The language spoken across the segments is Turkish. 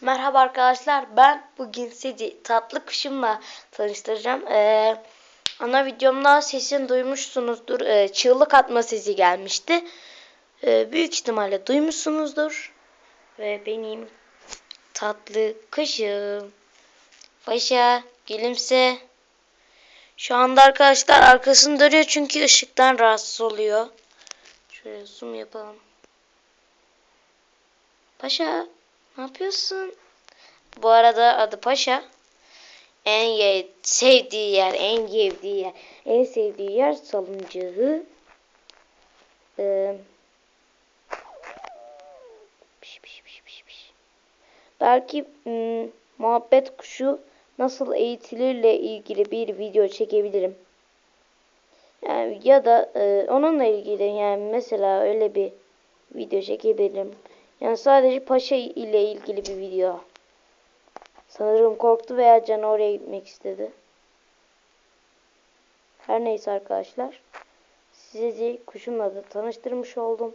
Merhaba arkadaşlar. Ben bugün sizi tatlı kuşumla tanıştıracağım. Ee, ana videomda sesini duymuşsunuzdur. Ee, çığlık atma sesi gelmişti. Ee, büyük ihtimalle duymuşsunuzdur. Ve benim tatlı kuşum. Paşa gülümse. Şu anda arkadaşlar arkasını dönüyor çünkü ışıktan rahatsız oluyor. Şöyle zoom yapalım. Paşa ne yapıyorsun? Bu arada adı Paşa. En sevdiği yer, en sevdiği yer, en sevdiği yer salıncağı. Ee. Belki hmm, muhabbet kuşu nasıl eğitilirle ilgili bir video çekebilirim. Yani ya da e, onunla ilgili yani mesela öyle bir video çekebilirim. Yani sadece paşa ile ilgili bir video. Sanırım korktu veya canı oraya gitmek istedi. Her neyse arkadaşlar. Sizi kuşumla da tanıştırmış oldum.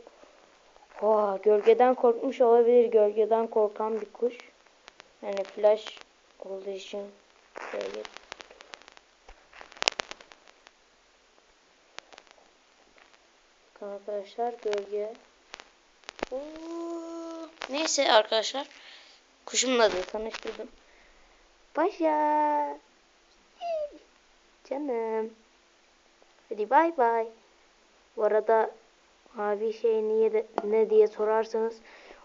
Oh, gölgeden korkmuş olabilir. Gölgeden korkan bir kuş. Yani flash olduğu için. Bakın arkadaşlar gölge. Oo. Neyse arkadaşlar. Kuşumla da tanıştırdım. Paşa. Canım. Hadi bay bay. Bu arada mavi şey niye de, ne diye sorarsanız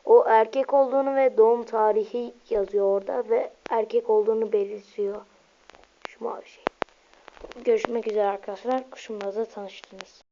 o erkek olduğunu ve doğum tarihi yazıyor orada ve erkek olduğunu belirtiyor. Şu mavi şey. Görüşmek üzere arkadaşlar. Kuşumla da tanıştınız.